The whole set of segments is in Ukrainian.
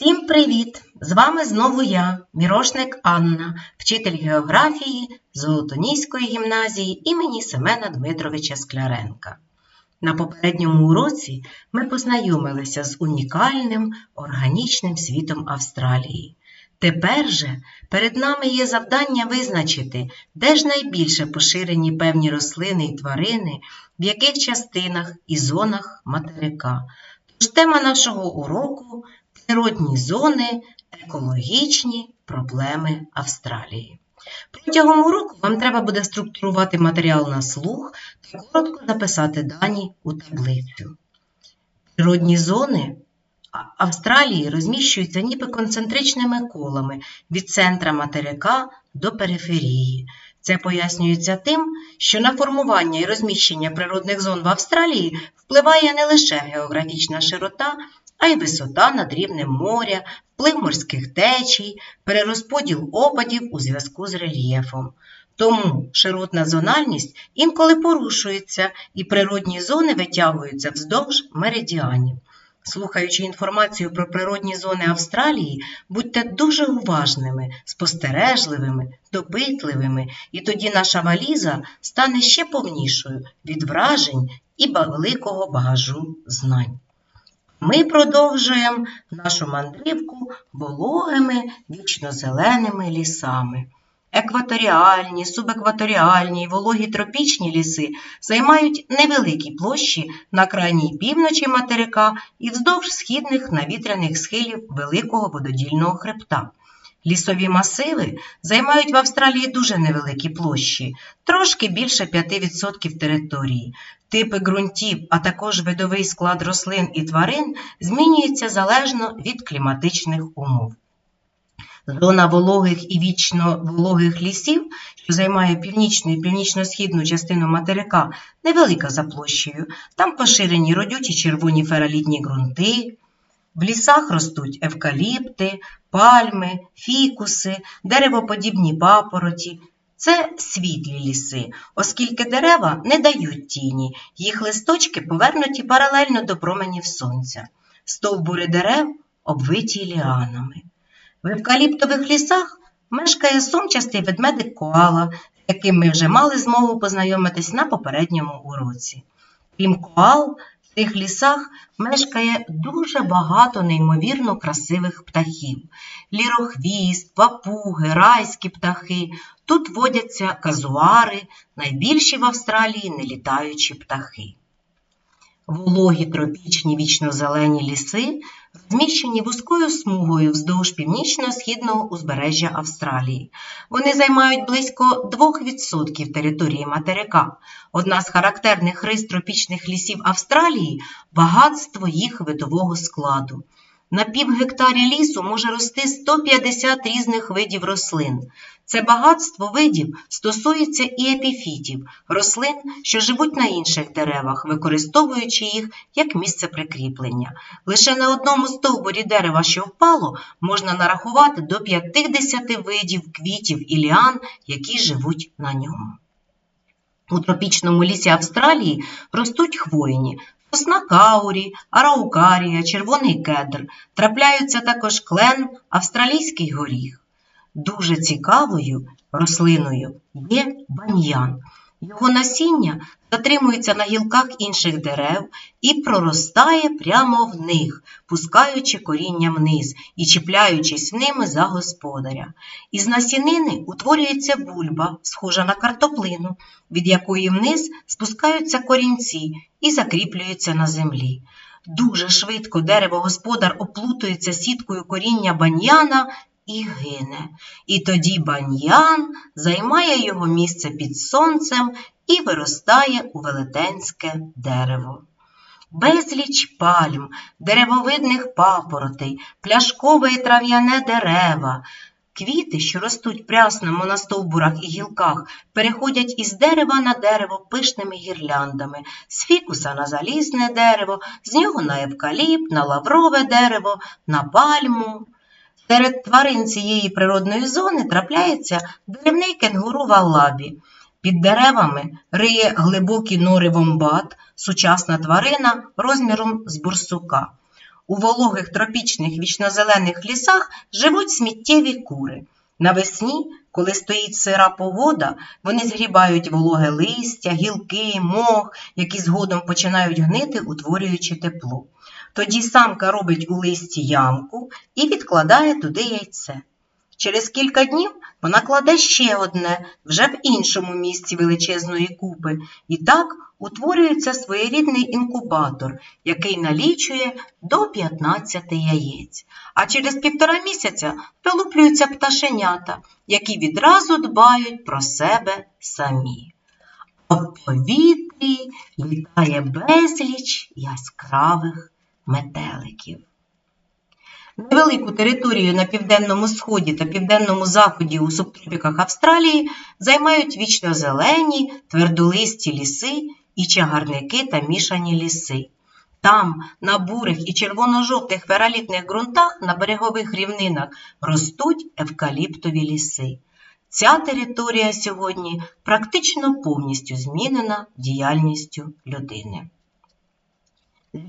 Всім привіт! З вами знову я, Мірошник Анна, вчитель географії Золотоніської гімназії імені Семена Дмитровича Скляренка. На попередньому уроці ми познайомилися з унікальним органічним світом Австралії. Тепер же перед нами є завдання визначити, де ж найбільше поширені певні рослини і тварини, в яких частинах і зонах материка. Тож тема нашого уроку природні зони, екологічні проблеми Австралії. Протягом уроку вам треба буде структурувати матеріал на слух та коротко записати дані у таблицю. Природні зони Австралії розміщуються ніби концентричними колами від центра материка до периферії. Це пояснюється тим, що на формування і розміщення природних зон в Австралії впливає не лише географічна широта, а й висота над рівнем моря, вплив морських течій, перерозподіл опадів у зв'язку з рельєфом. Тому широтна зональність інколи порушується і природні зони витягуються вздовж меридіанів. Слухаючи інформацію про природні зони Австралії, будьте дуже уважними, спостережливими, допитливими, і тоді наша валіза стане ще повнішою від вражень і великого багажу знань. Ми продовжуємо нашу мандрівку вологими вічнозеленими лісами. Екваторіальні, субекваторіальні вологі тропічні ліси займають невеликі площі на крайній півночі материка і вздовж східних навітряних схилів великого вододільного хребта. Лісові масиви займають в Австралії дуже невеликі площі, трошки більше 5% території. Типи ґрунтів, а також видовий склад рослин і тварин змінюються залежно від кліматичних умов. Зона вологих і вічно вологих лісів, що займає північну і північно-східну частину материка, невелика за площею. Там поширені родючі червоні фералітні ґрунти. В лісах ростуть евкаліпти, пальми, фікуси, деревоподібні папороті. Це світлі ліси, оскільки дерева не дають тіні, їх листочки повернуті паралельно до променів сонця. Стовбури дерев обвиті ліанами. В евкаліптових лісах мешкає сумчастий ведмедик коала, яким ми вже мали змогу познайомитись на попередньому уроці. Крім коал, в цих лісах мешкає дуже багато неймовірно красивих птахів: лірохвіст, папуги, райські птахи. Тут водяться казуари, найбільші в Австралії нелітаючі птахи. Вологі тропічні вічно-зелені ліси розміщені вузькою смугою вздовж північно-східного узбережжя Австралії. Вони займають близько 2% території материка. Одна з характерних рис тропічних лісів Австралії багатство їх видового складу. На півгектарі лісу може рости 150 різних видів рослин. Це багатство видів стосується і епіфітів, рослин, що живуть на інших деревах, використовуючи їх як місце прикріплення. Лише на одному стовбурі дерева, що впало, можна нарахувати до 50 видів квітів і ліан, які живуть на ньому. У тропічному лісі Австралії ростуть хвойні, сосна каурі, араукарія, червоний кедр. Трапляються також клен, австралійський горіх. Дуже цікавою рослиною є баньян. Його насіння затримується на гілках інших дерев і проростає прямо в них, пускаючи коріння вниз і чіпляючись ними за господаря. Із насінини утворюється бульба, схожа на картоплину, від якої вниз спускаються корінці і закріплюються на землі. Дуже швидко дерево-господар оплутується сіткою коріння баньяна і гине. І тоді баньян займає його місце під сонцем і виростає у велетенське дерево. Безліч пальм, деревовидних папоротей, пляшкове і трав'яне дерева. Квіти, що ростуть прясному на стовбурах і гілках, переходять із дерева на дерево пишними гірляндами, з фікуса на залізне дерево, з нього на евкаліпт, на лаврове дерево, на пальму. Серед тварин цієї природної зони трапляється деревний кенгуру валлабі. Під деревами риє глибокі нори вомбат, сучасна тварина розміром з бурсука. У вологих тропічних вічнозелених лісах живуть сміттєві кури. Навесні, коли стоїть сира погода, вони згрібають вологе листя, гілки, мох, які згодом починають гнити, утворюючи тепло. Тоді самка робить у листі ямку і відкладає туди яйце. Через кілька днів вона кладе ще одне, вже в іншому місці величезної купи, і так утворюється своєрідний інкубатор, який налічує до 15 яєць. А через півтора місяця вилуплюються пташенята, які відразу дбають про себе самі. А в повітрі літає безліч яскравих метеликів. Невелику територію на південному сході та південному заході у субтропіках Австралії займають вічно-зелені, твердолисті ліси і чагарники та мішані ліси. Там, на бурих і червоно-жовтих вералітних ґрунтах на берегових рівнинах ростуть евкаліптові ліси. Ця територія сьогодні практично повністю змінена діяльністю людини.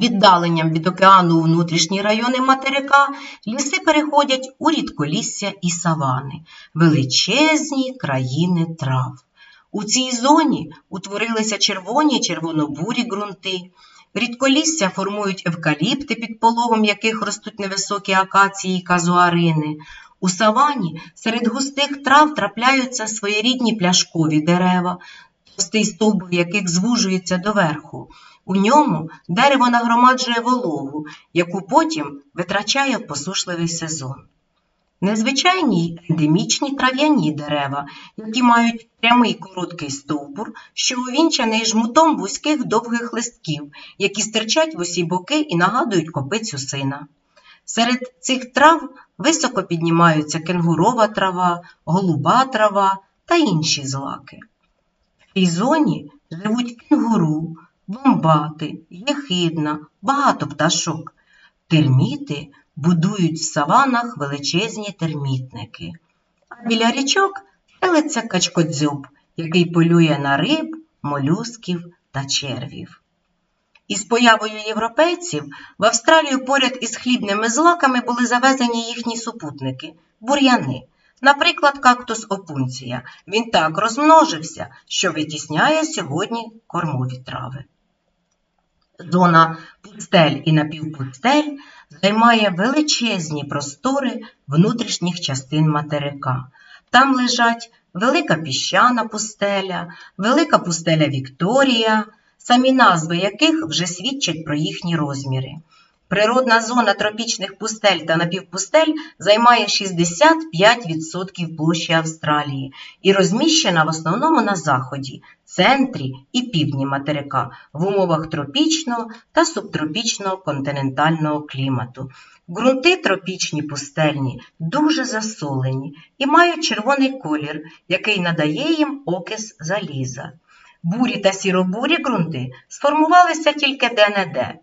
Віддаленням від океану у внутрішні райони материка ліси переходять у рідколісся і савани, величезні країни трав. У цій зоні утворилися червоні й червонобурі ґрунти. Рідколісся формують евкаліпти, під пологом яких ростуть невисокі акації і казуарини. У савані серед густих трав трапляються своєрідні пляшкові дерева, товстий стовбур яких звужується доверху. У ньому дерево нагромаджує вологу, яку потім витрачає в посушливий сезон. Незвичайні ендемічні трав'яні дерева, які мають прямий короткий стовбур, що увінчаний жмутом вузьких довгих листків, які стирчать в усі боки і нагадують копицю сина. Серед цих трав високо піднімаються кенгурова трава, голуба трава та інші злаки. В цій зоні живуть кенгуру, бомбати, єхидна, багато пташок. Терміти будують в саванах величезні термітники. А біля річок селиться качкодзьоб, який полює на риб, молюсків та червів. Із появою європейців в Австралію поряд із хлібними злаками були завезені їхні супутники бур'яни. Наприклад, кактус опунція. Він так розмножився, що витісняє сьогодні кормові трави. Зона пустель і напівпустель займає величезні простори внутрішніх частин материка. Там лежать велика піщана пустеля, велика пустеля Вікторія, самі назви яких вже свідчать про їхні розміри. Природна зона тропічних пустель та напівпустель займає 65% площі Австралії і розміщена в основному на заході, центрі і півдні материка в умовах тропічного та субтропічного континентального клімату. Ґрунти тропічні пустельні дуже засолені і мають червоний колір, який надає їм окис заліза. Бурі та сіробурі ґрунти сформувалися тільки де-не-де.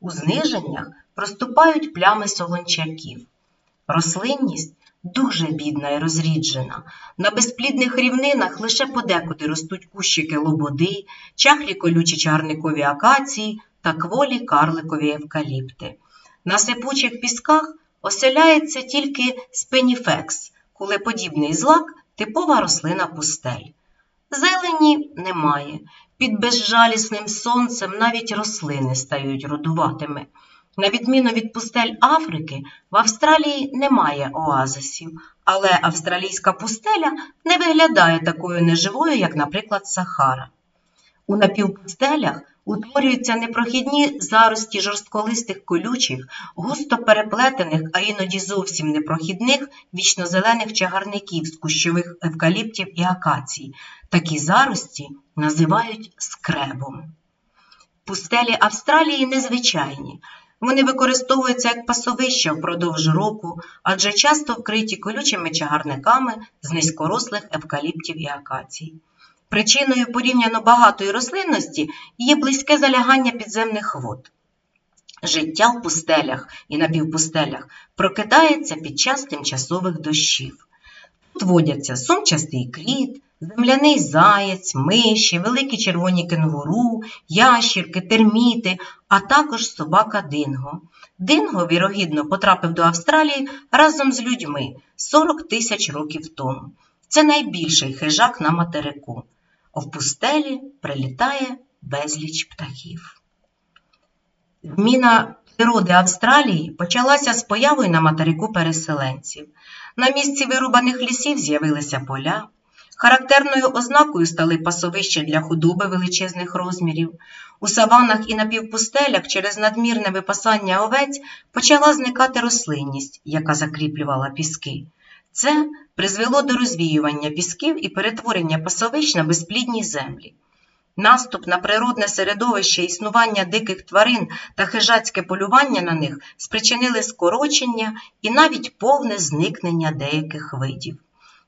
У зниженнях проступають плями солончаків. Рослинність дуже бідна і розріджена. На безплідних рівнинах лише подекуди ростуть кущики лободи, чахлі колючі чарникові акації та кволі карликові евкаліпти. На сипучих пісках оселяється тільки спеніфекс, кулеподібний злак типова рослина пустель. Зелені немає. Під безжалісним сонцем навіть рослини стають рудуватими. На відміну від пустель Африки, в Австралії немає оазисів, але австралійська пустеля не виглядає такою неживою, як, наприклад, Сахара. У напівпустелях утворюються непрохідні зарості жорстколистих колючих, густо переплетених, а іноді зовсім непрохідних вічнозелених чагарників з кущових евкаліптів і акацій. Такі зарості називають скребом. Пустелі Австралії незвичайні. Вони використовуються як пасовища впродовж року, адже часто вкриті колючими чагарниками з низькорослих евкаліптів і акацій. Причиною порівняно багатої рослинності є близьке залягання підземних вод. Життя в пустелях і напівпустелях прокидається під час тимчасових дощів. Тут водяться сумчастий кріт, земляний заєць, миші, великі червоні кенгуру, ящірки, терміти, а також собака динго. Динго, вірогідно, потрапив до Австралії разом з людьми 40 тисяч років тому. Це найбільший хижак на материку. В пустелі прилітає безліч птахів. Зміна природи Австралії почалася з появою на материку переселенців. На місці вирубаних лісів з'явилися поля. Характерною ознакою стали пасовища для худоби величезних розмірів. У саванах і напівпустелях через надмірне випасання овець почала зникати рослинність, яка закріплювала піски. Це призвело до розвіювання пісків і перетворення пасовищ на безплідні землі. Наступ на природне середовище існування диких тварин та хижацьке полювання на них спричинили скорочення і навіть повне зникнення деяких видів.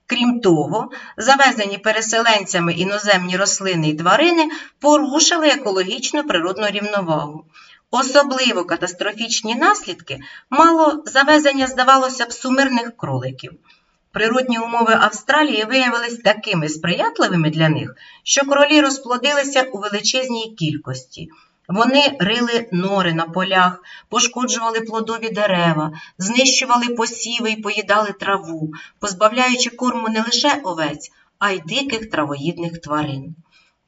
Крім того, завезені переселенцями іноземні рослини і тварини порушили екологічну природну рівновагу. Особливо катастрофічні наслідки мало завезення, здавалося б, сумирних кроликів. Природні умови Австралії виявились такими сприятливими для них, що королі розплодилися у величезній кількості. Вони рили нори на полях, пошкоджували плодові дерева, знищували посіви і поїдали траву, позбавляючи корму не лише овець, а й диких травоїдних тварин.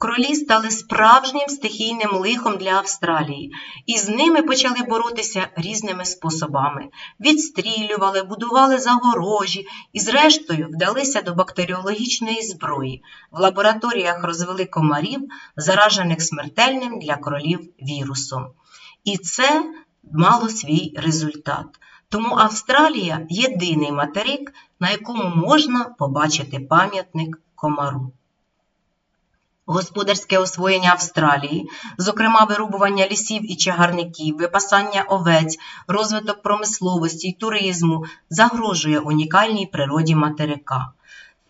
Кролі стали справжнім стихійним лихом для Австралії, і з ними почали боротися різними способами. Відстрілювали, будували загорожі і, зрештою, вдалися до бактеріологічної зброї. В лабораторіях розвели комарів, заражених смертельним для кролів вірусом. І це мало свій результат. Тому Австралія єдиний материк, на якому можна побачити пам'ятник комару. Господарське освоєння Австралії, зокрема вирубування лісів і чагарників, випасання овець, розвиток промисловості й туризму, загрожує унікальній природі материка.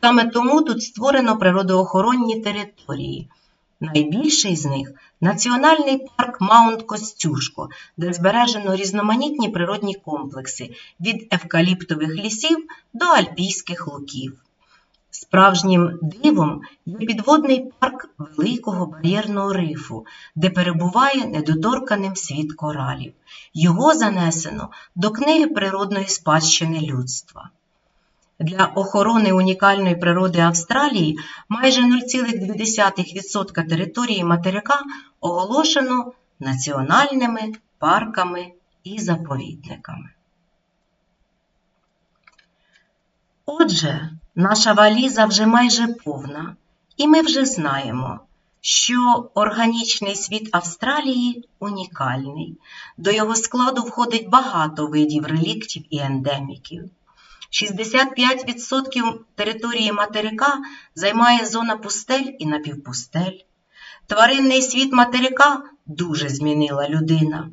Саме тому тут створено природоохоронні території. Найбільший з них національний парк Маунт Костюшко, де збережено різноманітні природні комплекси від евкаліптових лісів до альпійських луків. Справжнім дивом є підводний парк Великого бар'єрного рифу, де перебуває недоторканим світ коралів. Його занесено до книги природної спадщини людства. Для охорони унікальної природи Австралії майже 0,2% території материка оголошено національними парками і заповідниками. Отже, наша валіза вже майже повна, і ми вже знаємо, що органічний світ Австралії унікальний. До його складу входить багато видів реліктів і ендеміків. 65% території материка займає зона пустель і напівпустель. Тваринний світ материка дуже змінила людина.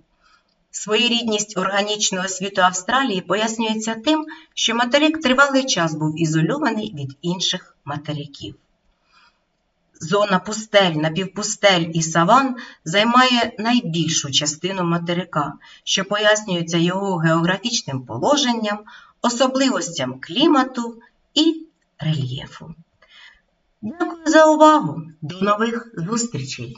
Своєрідність органічного світу Австралії пояснюється тим, що материк тривалий час був ізольований від інших материків. Зона пустель, напівпустель і саван займає найбільшу частину материка, що пояснюється його географічним положенням, особливостям клімату і рельєфу. Дякую за увагу! До нових зустрічей!